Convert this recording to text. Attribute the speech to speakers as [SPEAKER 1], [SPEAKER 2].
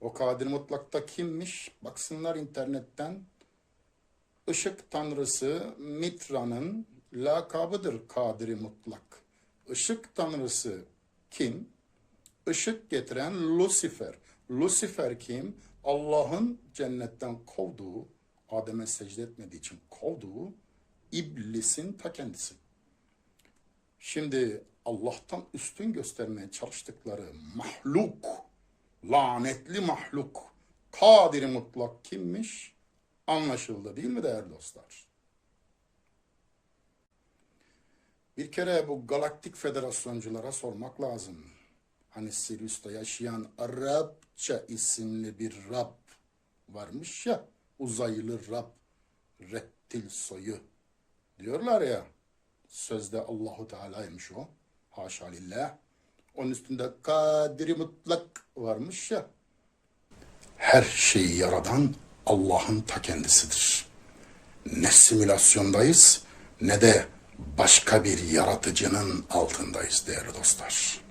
[SPEAKER 1] O kadir mutlakta kimmiş? Baksınlar internetten. Işık tanrısı Mitra'nın lakabıdır kadiri mutlak. Işık tanrısı kim? Işık getiren Lucifer. Lucifer kim? Allah'ın cennetten kovduğu, Adem'e secde etmediği için kovduğu iblisin ta kendisi. Şimdi Allah'tan üstün göstermeye çalıştıkları mahluk, lanetli mahluk, kadiri mutlak kimmiş? Anlaşıldı değil mi değerli dostlar? Bir kere bu galaktik federasyonculara sormak lazım. Hani Sirius'ta yaşayan Arapça isimli bir Rab varmış ya, uzaylı Rab, reptil soyu diyorlar ya. Sözde Allahu Teala'ymış o. Haşa lillah. Onun üstünde kadiri mutlak varmış ya. Her şeyi yaradan Allah'ın ta kendisidir. Ne simülasyondayız ne de başka bir yaratıcının altındayız değerli dostlar.